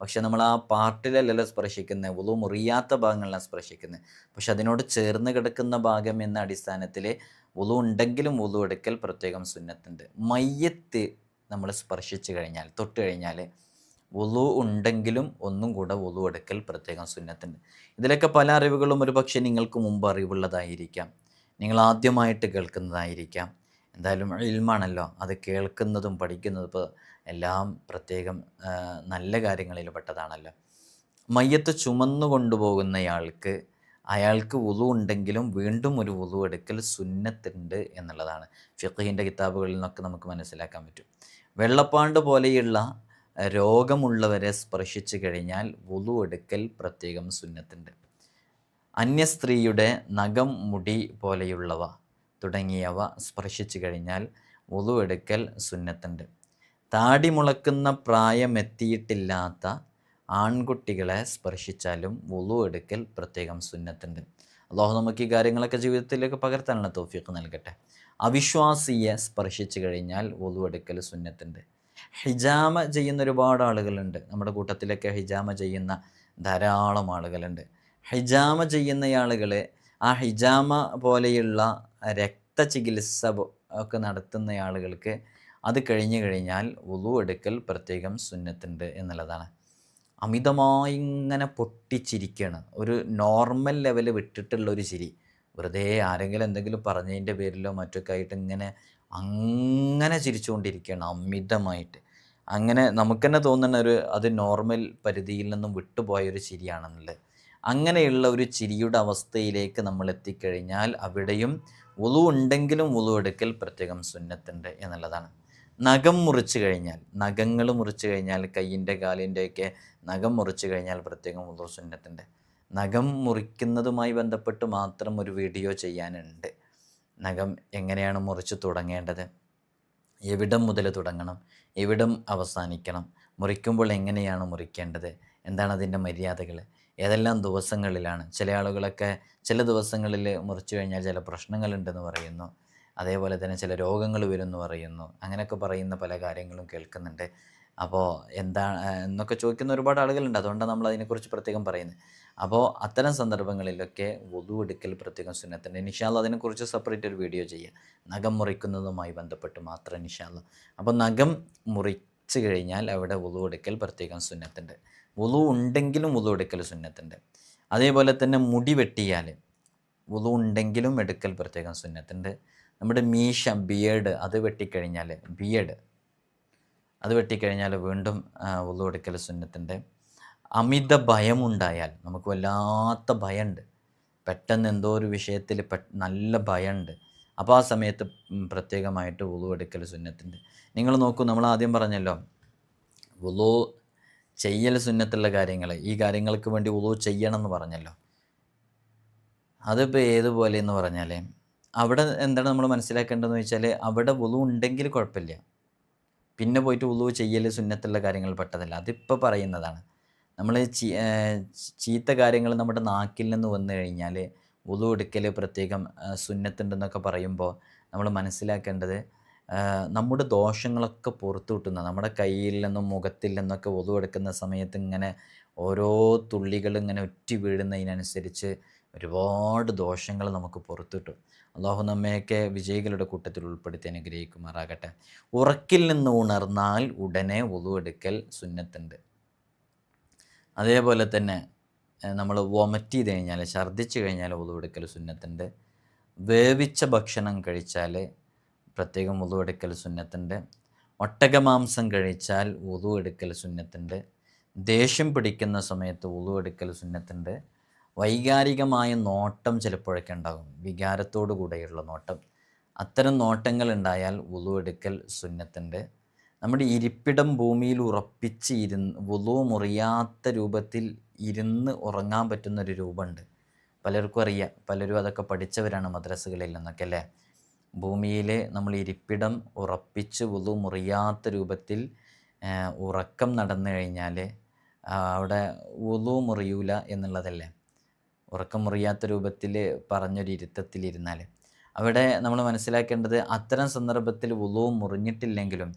പക്ഷെ നമ്മൾ ആ പാർട്ടിലല്ലല്ലോ സ്പർശിക്കുന്നത്. വുളു മുറിയാത്ത ഭാഗങ്ങളിലാണ് സ്പർശിക്കുന്നത്. പക്ഷെ അതിനോട് ചേർന്ന് കിടക്കുന്ന ഭാഗം എന്ന അടിസ്ഥാനത്തിൽ വുളു ഉണ്ടെങ്കിലും വുളു എടുക്കൽ പ്രത്യേകം സുന്നത്തുണ്ട്. മയ്യത്ത് നമ്മൾ സ്പർശിച്ചു കഴിഞ്ഞാൽ തൊട്ട് കഴിഞ്ഞാൽ വുളു ഉണ്ടെങ്കിലും ഒന്നും കൂടെ വുളു എടുക്കൽ പ്രത്യേകം സുന്നത്തുണ്ട്. ഇതിലൊക്കെ പല അറിവുകളും ഒരു പക്ഷേ നിങ്ങൾക്ക് മുമ്പ് അറിവുള്ളതായിരിക്കാം. നിങ്ങൾ ആദ്യമായിട്ട് കേൾക്കുന്നതായിരിക്കാം. എന്തായാലും ഇൽമാണല്ലോ അത് കേൾക്കുന്നതും പഠിക്കുന്നതും ഇപ്പോൾ എല്ലാം പ്രത്യേകം നല്ല കാര്യങ്ങളിൽ പെട്ടതാണല്ലോ. മയ്യത്ത് ചുമന്നു കൊണ്ടുപോകുന്നയാൾക്ക് അയാൾക്ക് വുളു ഉണ്ടെങ്കിലും വീണ്ടും ഒരു വുളു എടുക്കൽ സുന്നത്തുണ്ട് എന്നുള്ളതാണ്. ഫിഖഹിന്റെ കിതാബുകളിൽ നിന്നൊക്കെ നമുക്ക് മനസ്സിലാക്കാൻ പറ്റും. വെള്ളപ്പാണ്ട് പോലെയുള്ള രോഗമുള്ളവരെ സ്പർശിച്ചു കഴിഞ്ഞാൽ വുളു എടുക്കൽ പ്രത്യേകം സുന്നത്തുണ്ട്. അന്യ സ്ത്രീയുടെ നഖം മുടി പോലെയുള്ളവ തുടങ്ങിയവ സ്പർശിച്ചു കഴിഞ്ഞാൽ വുളു എടുക്കൽ സുന്നത്തുണ്ട്. താടി മുളക്കുന്ന പ്രായമെത്തിയിട്ടില്ലാത്ത ആൺകുട്ടികളെ സ്പർശിച്ചാലും വുളു എടുക്കൽ പ്രത്യേകം സുന്നത്തുണ്ട്. അള്ളാഹു നമുക്ക് ഈ കാര്യങ്ങളൊക്കെ ജീവിതത്തിലേക്ക് പകർത്താനുള്ള തോഫിക്ക് നൽകട്ടെ. അവിശ്വാസിയെ സ്പർശിച്ചു കഴിഞ്ഞാൽ വുളു എടുക്കൽ സുന്നത്തുണ്ട്. ഹിജാമ ചെയ്യുന്ന ഒരുപാട് ആളുകളുണ്ട്. നമ്മുടെ കൂട്ടത്തിലൊക്കെ ഹിജാമ ചെയ്യുന്ന ധാരാളം ആളുകളുണ്ട്. ഹിജാമ ചെയ്യുന്ന ആളുകൾ ആ ഹിജാമ പോലെയുള്ള രക്തചികിത്സ ഒക്കെ നടത്തുന്ന ആളുകൾക്ക് അത് കഴിഞ്ഞു കഴിഞ്ഞാൽ വുളു എടുക്കൽ പ്രത്യേകം സുന്നത്തുണ്ട് എന്നുള്ളതാണ്. അമിതമായി ഇങ്ങനെ പൊട്ടിച്ചിരിക്കുകയാണ് ഒരു നോർമൽ ലെവൽ വിട്ടിട്ടുള്ള ഒരു ചിരി. വെറുതെ ആരെങ്കിലും എന്തെങ്കിലും പറഞ്ഞതിന്റെ പേരിലോ മറ്റൊക്കെ ആയിട്ട് ഇങ്ങനെ അങ്ങനെ ചിരിച്ചുകൊണ്ടിരിക്കുകയാണ് അമിതമായിട്ട്. അങ്ങനെ നമുക്ക് തന്നെ തോന്നുന്ന ഒരു അത് നോർമൽ പരിധിയിൽ നിന്നും വിട്ടുപോയ ഒരു ചിരിയാണെന്നുള്ളത്. അങ്ങനെയുള്ള ഒരു ചിരിയുടെ അവസ്ഥയിലേക്ക് നമ്മൾ എത്തിക്കഴിഞ്ഞാൽ അവിടെയും ഉളു ഉണ്ടെങ്കിലും ഉളു എടുക്കൽ പ്രത്യേകം സുന്നത്തുണ്ട് എന്നുള്ളതാണ്. നഖം മുറിച്ച് കഴിഞ്ഞാൽ നഖങ്ങൾ മുറിച്ച് കഴിഞ്ഞാൽ കയ്യിന്റെ കാലിന്റെയൊക്കെ നഖം മുറിച്ച് കഴിഞ്ഞാൽ പ്രത്യേകം ഉളു സുന്നത്തിന്റെ നഖം മുറിക്കുന്നതുമായി ബന്ധപ്പെട്ട് മാത്രം ഒരു വീഡിയോ ചെയ്യാനുണ്ട്. നഖം എങ്ങനെയാണ് മുറിച്ച് തുടങ്ങേണ്ടത്? എവിടം മുതൽ തുടങ്ങണം? എവിടം അവസാനിക്കണം? മുറിക്കുമ്പോൾ എങ്ങനെയാണ് മുറിക്കേണ്ടത്? എന്താണ് അതിന്റെ മര്യാദകൾ? ഏതെല്ലാം ദിവസങ്ങളിലാണ്? ചില ആളുകളൊക്കെ ചില ദിവസങ്ങളിൽ മുറിച്ചു കഴിഞ്ഞാൽ ചില പ്രശ്നങ്ങളുണ്ടെന്ന് പറയുന്നു. അതേപോലെ തന്നെ ചില രോഗങ്ങൾ വരുമെന്ന് പറയുന്നു. അങ്ങനെയൊക്കെ പറയുന്ന പല കാര്യങ്ങളും കേൾക്കുന്നുണ്ട്. അപ്പോൾ എന്താ എന്നൊക്കെ ചോദിക്കുന്ന ഒരുപാട് ആളുകളുണ്ട്. അതുകൊണ്ടാണ് നമ്മൾ അതിനെക്കുറിച്ച് പ്രത്യേകം പറയുന്നത്. അപ്പോൾ അത്തരം സന്ദർഭങ്ങളിലൊക്കെ വധു എടുക്കൽ പ്രത്യേകം സുന്നത്തുണ്ട്. നിഷാല്ല അതിനെക്കുറിച്ച് സെപ്പറേറ്റ് ഒരു വീഡിയോ ചെയ്യുക നഖം മുറിക്കുന്നതുമായി ബന്ധപ്പെട്ട് മാത്രം നിഷാല്ല അപ്പോൾ നഖം മുറിച്ച് കഴിഞ്ഞാൽ അവിടെ വുളു എടുക്കൽ പ്രത്യേകം സുന്നത്തുണ്ട്. വുളു ഉണ്ടെങ്കിലും വുളു എടുക്കൽ സുന്നത്തുണ്ട്. അതേപോലെ തന്നെ മുടി വെട്ടിയാൽ വുളു ഉണ്ടെങ്കിലും എടുക്കൽ പ്രത്യേകം സുന്നത്തുണ്ട്. നമ്മുടെ മീശ ബിയേഡ് അത് വെട്ടിക്കഴിഞ്ഞാൽ ബിയേഡ് അത് വെട്ടിക്കഴിഞ്ഞാൽ വീണ്ടും വുളു സുന്നത്തിന്റെ. അമിത ഭയമുണ്ടായാൽ നമുക്ക് വല്ലാത്ത ഭയമുണ്ട് പെട്ടെന്ന് എന്തോ ഒരു വിഷയത്തിൽ നല്ല ഭയമുണ്ട് അപ്പോൾ ആ സമയത്ത് പ്രത്യേകമായിട്ട് ഉളുവെടുക്കൽ സുന്നത്തുണ്ട് നിങ്ങൾ നോക്കൂ നമ്മൾ ആദ്യം പറഞ്ഞല്ലോ ഉളു ചെയ്യൽ സുന്നത്തുള്ള കാര്യങ്ങൾ ഈ കാര്യങ്ങൾക്ക് വേണ്ടി ഉളു ചെയ്യണം എന്ന് പറഞ്ഞല്ലോ. അതിപ്പോൾ ഏതുപോലെ എന്ന് പറഞ്ഞാൽ അവിടെ എന്താണ് നമ്മൾ മനസ്സിലാക്കേണ്ടതെന്ന് വെച്ചാൽ അവിടെ വുളു ഉണ്ടെങ്കിൽ കുഴപ്പമില്ല. പിന്നെ പോയിട്ട് ഉളു ചെയ്യൽ സുന്നത്തുള്ള കാര്യങ്ങൾ പെട്ടതല്ല. അതിപ്പോൾ പറയുന്നതാണ്. നമ്മൾ ചീത്ത കാര്യങ്ങൾ നമ്മുടെ നാക്കിൽ നിന്ന് വന്നു കഴിഞ്ഞാൽ ഉളു എടുക്കൽ പ്രത്യേകം സുന്നത്തുണ്ടെന്നൊക്കെ പറയുമ്പോൾ നമ്മൾ മനസ്സിലാക്കേണ്ടത് നമ്മുടെ ദോഷങ്ങളൊക്കെ പുറത്തു കിട്ടുന്ന നമ്മുടെ കയ്യിൽ നിന്നും മുഖത്തിൽ നിന്നൊക്കെ ഉളു എടുക്കുന്ന സമയത്ത് ഇങ്ങനെ ഓരോ തുള്ളികൾ ഇങ്ങനെ ഉറ്റി വീഴുന്നതിനനുസരിച്ച് ഒരുപാട് ദോഷങ്ങൾ നമുക്ക് പുറത്തു കിട്ടും. അള്ളാഹു നമ്മയൊക്കെ വിജയികളുടെ കൂട്ടത്തിൽ ഉൾപ്പെടുത്തി അനുഗ്രഹിക്കുമാറാകട്ടെ. ഉറക്കിൽ നിന്ന് ഉണർന്നാൽ ഉടനെ ഒതുവെടുക്കൽ സുന്നത്തുണ്ട്. അതേപോലെ തന്നെ നമ്മൾ വൊമറ്റ് ചെയ്ത് കഴിഞ്ഞാൽ ഛർദ്ദിച്ച് കഴിഞ്ഞാൽ ഒതുവെടുക്കൽ സുന്നത്തുണ്ട്. വേവിച്ച ഭക്ഷണം കഴിച്ചാൽ പ്രത്യേകം ഒതുവെടുക്കൽ സുന്നത്തുണ്ട്. ഒട്ടകമാംസം കഴിച്ചാൽ ഒതുവെടുക്കൽ സുന്നത്തുണ്ട്. ദേഷ്യം പിടിക്കുന്ന സമയത്ത് ഒതുവെടുക്കൽ സുന്നത്തുണ്ട്. വൈകാരികമായ നോട്ടം ചിലപ്പോഴൊക്കെ ഉണ്ടാകും. വികാരത്തോടു കൂടെയുള്ള നോട്ടം. അത്തരം നോട്ടങ്ങൾ ഉണ്ടായാൽ ഉളുവെടുക്കൽ സുന്നത്തുണ്ട്. നമ്മുടെ ഇരിപ്പിടം ഭൂമിയിൽ ഉറപ്പിച്ച് ഇരുന്ന് വുളു മുറിയാത്ത രൂപത്തിൽ ഇരുന്ന് ഉറങ്ങാൻ പറ്റുന്നൊരു രൂപമുണ്ട്. പലർക്കും അറിയാം. പലരും അതൊക്കെ പഠിച്ചവരാണ് മദ്രസകളിൽ നിന്നൊക്കെ അല്ലേ? ഭൂമിയിൽ നമ്മൾ ഇരിപ്പിടം ഉറപ്പിച്ച് വുളു മുറിയാത്ത രൂപത്തിൽ ഉറക്കം നടന്നു കഴിഞ്ഞാൽ അവിടെ വുളു മുറിയൂല എന്നുള്ളതല്ലേ? ഉറക്കം മുറിയാത്ത രൂപത്തിൽ പറഞ്ഞൊരു ഇരുത്തത്തിലിരുന്നാൽ അവിടെ നമ്മൾ മനസ്സിലാക്കേണ്ടത് അത്തരം സന്ദർഭത്തിൽ വുളു മുറിഞ്ഞിട്ടില്ലെങ്കിലും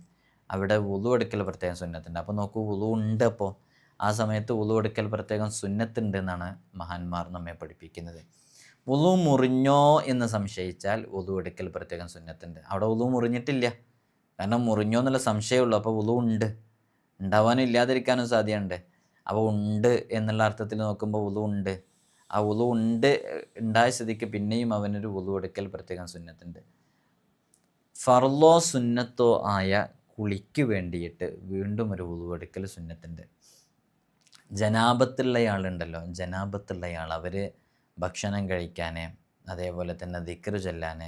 അവിടെ വുളു എടുക്കൽ പ്രത്യേകം സുന്നത്തുണ്ട്. അപ്പോൾ നോക്കൂ വുളു ഉണ്ട് അപ്പോൾ ആ സമയത്ത് വുളു എടുക്കൽ പ്രത്യേകം സുന്നത്തുണ്ട് എന്നാണ് മഹാന്മാർ നമ്മെ പഠിപ്പിക്കുന്നത്. വുളു മുറിഞ്ഞോ എന്ന് സംശയിച്ചാൽ വുളു എടുക്കൽ പ്രത്യേകം സുന്നത്തുണ്ട്. അവിടെ വുളു മുറിഞ്ഞിട്ടില്ല. കാരണം മുറിഞ്ഞോ എന്നുള്ള സംശയമുള്ളൂ അപ്പോൾ വുളു ഉണ്ട്. ഉണ്ടാവാനും ഇല്ലാതിരിക്കാനും സാധ്യതയുണ്ട്. അപ്പോൾ ഉണ്ട് എന്നുള്ള അർത്ഥത്തിൽ നോക്കുമ്പോൾ വുളു ഉണ്ട്. ആ ഉളു ഉണ്ട് ഉണ്ടായ സ്ഥിതിക്ക് പിന്നെയും അവനൊരു ഉളു എടുക്കൽ പ്രത്യേകം സുന്നത്തുണ്ട്. ഫർലോ സുന്നത്തോ ആയ കുളിക്ക് വേണ്ടിയിട്ട് വീണ്ടും ഒരു ഉളു എടുക്കൽ സുന്നത്തുണ്ട്. ജനാപത്തുള്ളയാളുണ്ടല്ലോ ജനാപത്തുള്ളയാൾ അവർ ഭക്ഷണം കഴിക്കാൻ അതേപോലെ തന്നെ ദിക്കറ് ചൊല്ലാൻ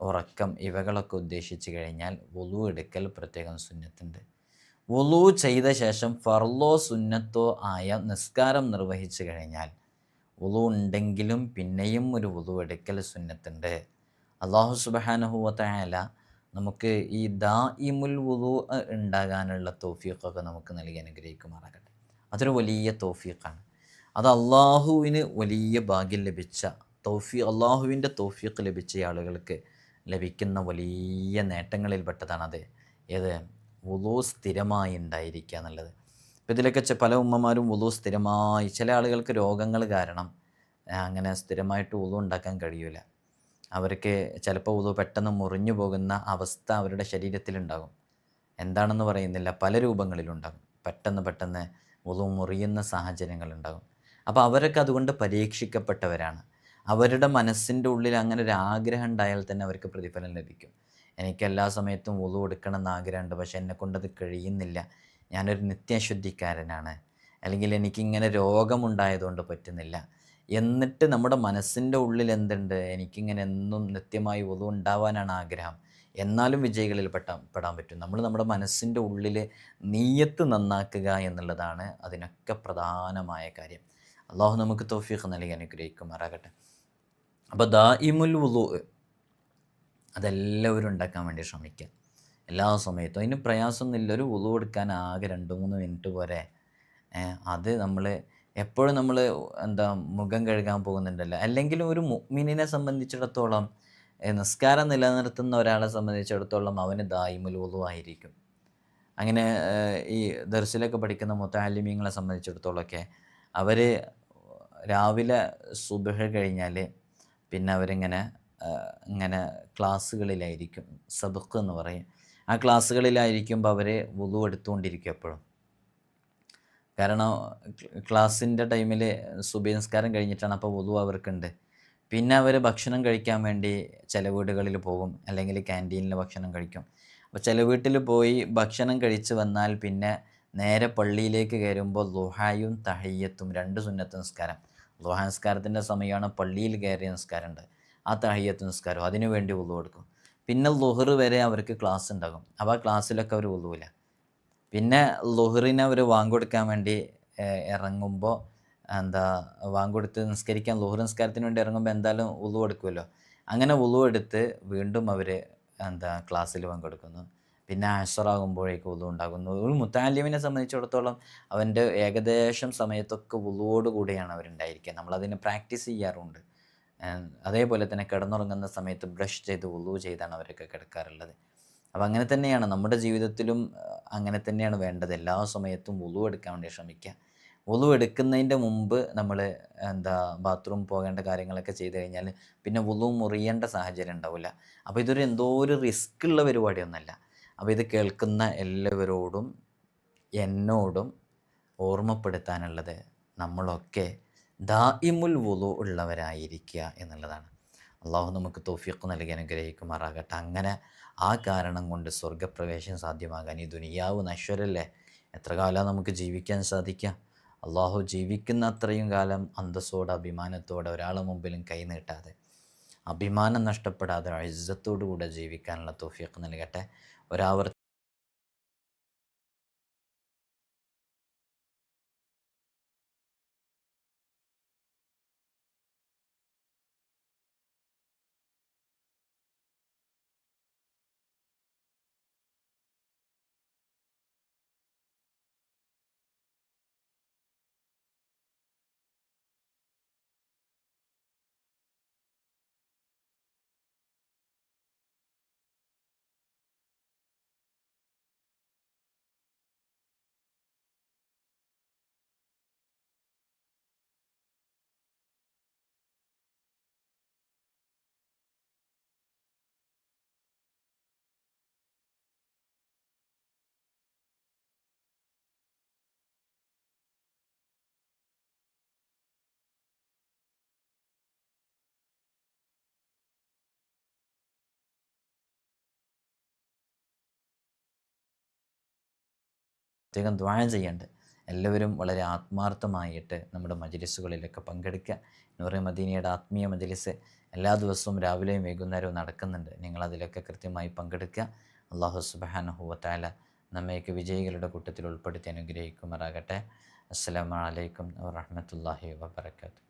ഉറക്കം ഇവകളൊക്കെ ഉദ്ദേശിച്ച് കഴിഞ്ഞാൽ ഉളു എടുക്കൽ പ്രത്യേകം സുന്നത്തുണ്ട്. ഉളു ചെയ്ത ശേഷം ഫർലോ സുന്നത്തോ ആയ നിസ്കാരം നിർവഹിച്ചു കഴിഞ്ഞാൽ വുളു ഉണ്ടെങ്കിലും പിന്നെയും ഒരു വുളു എടുക്കൽ സുന്നത്തുണ്ട്. അള്ളാഹു സുബാനഹുവല നമുക്ക് ഈ ദാ ഇമുൽ വുളു ഉണ്ടാകാനുള്ള തോഫീഖൊക്കെ നമുക്ക് നൽകി അനുഗ്രഹിക്കുമാറാകട്ടെ. അതൊരു വലിയ തോഫീഖാണ്. അത് അള്ളാഹുവിന് വലിയ ഭാഗ്യം ലഭിച്ച തൗഫീ അള്ളാഹുവിന്റെ തോഫീഖ് ലഭിച്ച ആളുകൾക്ക് ലഭിക്കുന്ന വലിയ നേട്ടങ്ങളിൽപ്പെട്ടതാണത് ഏത്? വുളു സ്ഥിരമായി ഉണ്ടായിരിക്കുക എന്നുള്ളത്. ഇപ്പം ഇതിലൊക്കെ പല ഉമ്മമാരും ഉളു സ്ഥിരമായി ചില ആളുകൾക്ക് രോഗങ്ങൾ കാരണം അങ്ങനെ സ്ഥിരമായിട്ട് ഉളു ഉണ്ടാക്കാൻ കഴിയൂല. അവർക്ക് ചിലപ്പോൾ ഉളു പെട്ടെന്ന് മുറിഞ്ഞു പോകുന്ന അവസ്ഥ അവരുടെ ശരീരത്തിലുണ്ടാകും എന്താണെന്ന് പറയുന്നില്ല പല രൂപങ്ങളിലുണ്ടാകും പെട്ടെന്ന് പെട്ടെന്ന് ഉളു മുറിയുന്ന സാഹചര്യങ്ങളുണ്ടാകും അപ്പോൾ അവരൊക്കെ അതുകൊണ്ട് പരീക്ഷിക്കപ്പെട്ടവരാണ്. അവരുടെ മനസ്സിന്റെ ഉള്ളിൽ അങ്ങനെ ഒരു ആഗ്രഹം ഉണ്ടായാൽ തന്നെ അവർക്ക് പ്രതിഫലം ലഭിക്കും. എനിക്ക് എല്ലാ സമയത്തും ഉളു എടുക്കണം എന്ന് ആഗ്രഹമുണ്ട് പക്ഷെ എന്നെ കൊണ്ടത് കഴിയുന്നില്ല. ഞാനൊരു നിത്യശുദ്ധിക്കാരനാണ്. അല്ലെങ്കിൽ എനിക്കിങ്ങനെ രോഗമുണ്ടായതുകൊണ്ട് പറ്റുന്നില്ല. എന്നിട്ട് നമ്മുടെ മനസ്സിന്റെ ഉള്ളിൽ എന്തുണ്ട് എനിക്കിങ്ങനെ എന്നും നിത്യമായി ഒതു ഉണ്ടാവാനാണ് ആഗ്രഹം. എന്നാലും വിജയികളിൽ പെട്ട പെടാൻ പറ്റും. നമ്മൾ നമ്മുടെ മനസ്സിന്റെ ഉള്ളിൽ നീയത്ത് നന്നാക്കുക എന്നുള്ളതാണ് അതിനൊക്കെ പ്രധാനമായ കാര്യം. അള്ളാഹു നമുക്ക് തോഫീഖ് നൽകി അനുഗ്രഹിക്കുമാറാകട്ടെ. അപ്പോൾ ദാ ഇമുൽ വുളു അതെല്ലാവരും ഉണ്ടാക്കാൻ വേണ്ടി ശ്രമിക്കുക. എല്ലാ സമയത്തും. അതിന് പ്രയാസമൊന്നുമില്ല. ഒരു ഉളു എടുക്കാൻ ആകെ രണ്ട് മൂന്ന് മിനിറ്റ് പോരെ. അത് നമ്മൾ എപ്പോഴും നമ്മൾ എന്താ മുഖം കഴുകാൻ പോകുന്നുണ്ടല്ലോ. അല്ലെങ്കിൽ ഒരു മിനിനെ സംബന്ധിച്ചിടത്തോളം നിസ്കാരം നിലനിർത്തുന്ന ഒരാളെ സംബന്ധിച്ചിടത്തോളം അവന് ദായിമുൽ വുളു ആയിരിക്കും. അങ്ങനെ ഈ ദർശിലൊക്കെ പഠിക്കുന്ന മുത്താലിമീങ്ങളെ സംബന്ധിച്ചിടത്തോളമൊക്കെ അവർ രാവിലെ സുബഹ കഴിഞ്ഞാൽ പിന്നെ അവരിങ്ങനെ ഇങ്ങനെ ക്ലാസ്സുകളിലായിരിക്കും. സബക്ക് എന്ന് പറയും. ആ ക്ലാസ്സുകളിലായിരിക്കുമ്പോൾ അവരെ വുളു എടുത്തുകൊണ്ടിരിക്കും എപ്പോഴും. കാരണം ക്ലാസ്സിന്റെ ടൈമിൽ സുബിനസ്കാരം കഴിഞ്ഞിട്ടാണ് അപ്പോൾ വുളു അവർക്കുണ്ട്. പിന്നെ അവർ ഭക്ഷണം കഴിക്കാൻ വേണ്ടി ചില വീടുകളിൽ പോകും. അല്ലെങ്കിൽ ക്യാന്റീനിൽ ഭക്ഷണം കഴിക്കും. അപ്പോൾ ചില വീട്ടിൽ പോയി ഭക്ഷണം കഴിച്ച് വന്നാൽ പിന്നെ നേരെ പള്ളിയിലേക്ക് കയറുമ്പോൾ ലുഹായും തഹയ്യത്തും രണ്ട് സുന്നത്ത് നിസ്കാരം. ലുഹ നിസ്കാരത്തിന്റെ സമയമാണ് പള്ളിയിൽ കയറിയ നിസ്കാരമുണ്ട്. ആ തഹയ്യത്ത് നിസ്കാരം. അതിനു വേണ്ടി ഉള്ളു കൊടുക്കും പിന്നെ ലുഹർ വരെ അവർക്ക് ക്ലാസ് ഉണ്ടാകും. അപ്പോൾ ആ ക്ലാസ്സിലൊക്കെ അവർ ഒതുവില്ല പിന്നെ ലുഹറിനെ അവർ വാങ്ങിക്കൊടുക്കാൻ വേണ്ടി ഇറങ്ങുമ്പോൾ എന്താ വാങ്ങിക്കൊടുത്ത് നിസ്കരിക്കാൻ ലുഹർ നിസ്കാരത്തിന് വേണ്ടി ഇറങ്ങുമ്പോൾ എന്തായാലും ഉളു എടുക്കുമല്ലോ അങ്ങനെ ഉളു എടുത്ത് വീണ്ടും അവർ എന്താ ക്ലാസ്സിൽ പങ്കെടുക്കുന്നു. പിന്നെ അസറാകുമ്പോഴേക്ക് ഉളു ഉണ്ടാകുന്നു. ഒരു മുത്താലിമിനെ സംബന്ധിച്ചിടത്തോളം അവന്റെ ഏകദേശം സമയത്തൊക്കെ ഉളുവോട് കൂടിയാണ് അവരുണ്ടായിരിക്കുക. നമ്മളതിനെ പ്രാക്ടീസ് ചെയ്യാറുണ്ട്. അതേപോലെ തന്നെ കിടന്നുറങ്ങുന്ന സമയത്ത് ബ്രഷ് ചെയ്ത് ഉള്ളു ചെയ്താണ് അവരൊക്കെ കിടക്കാറുള്ളത്. അപ്പോൾ അങ്ങനെ തന്നെയാണ് നമ്മുടെ ജീവിതത്തിലും അങ്ങനെ തന്നെയാണ് വേണ്ടത്. എല്ലാ സമയത്തും ഉളു എടുക്കാൻ വേണ്ടി ശ്രമിക്കുക. ഉളു എടുക്കുന്നതിന്റെ മുമ്പ് നമ്മൾ എന്താ ബാത്റൂം പോകേണ്ട കാര്യങ്ങളൊക്കെ ചെയ്ത് കഴിഞ്ഞാൽ പിന്നെ ഉളു മുറിയേണ്ട സാഹചര്യം ഉണ്ടാവില്ല. അപ്പോൾ ഇതൊരു എന്തോ ഒരു റിസ്ക് ഉള്ള പരിപാടിയൊന്നുമല്ല അപ്പോൾ ഇത് കേൾക്കുന്ന എല്ലാവരോടും എന്നോടും ഓർമ്മപ്പെടുത്താനുള്ളത് നമ്മളൊക്കെ ദായിമുൽ വുളു ഉള്ളവരായിരിക്കുക എന്നുള്ളതാണ്. അള്ളാഹു നമുക്ക് തോഫിക്ക് നൽകി അനുഗ്രഹിക്കുമാറാകട്ടെ. അങ്ങനെ ആ കാരണം കൊണ്ട് സ്വർഗപ്രവേശം സാധ്യമാകാൻ ഈ ദുനിയാവ് നശ്വരല്ലേ? എത്ര കാലം നമുക്ക് ജീവിക്കാൻ സാധിക്കുക അള്ളാഹു ജീവിക്കുന്ന അത്രയും കാലം അന്തസ്സോടെ അഭിമാനത്തോടെ ഒരാളെ മുമ്പിലും കൈ നീട്ടാതെ അഭിമാനം നഷ്ടപ്പെടാതെ ഇജ്ജത്തോടു കൂടെ ജീവിക്കാനുള്ള തോഫിയൊക്കെ നൽകട്ടെ. ഒരാവർ പ്രത്യേകം ദ്വാഴ ചെയ്യേണ്ടത്. എല്ലാവരും വളരെ ആത്മാർത്ഥമായിട്ട് നമ്മുടെ മജലിസുകളിലൊക്കെ പങ്കെടുക്കുക. നൂറെ മദീനയുടെ ആത്മീയ മജലിസ് എല്ലാ ദിവസവും രാവിലെയും വൈകുന്നേരവും നടക്കുന്നുണ്ട്. നിങ്ങളതിലൊക്കെ കൃത്യമായി പങ്കെടുക്കുക. അള്ളാഹു സുബാനഹുവത്താല നമ്മയൊക്കെ വിജയികളുടെ കൂട്ടത്തിൽ ഉൾപ്പെടുത്തി അനുഗ്രഹിക്കുമാറാകട്ടെ. അസ്സലാമു അലൈക്കും വറഹ്മത്തുള്ളാഹി വബറകാതുഹു.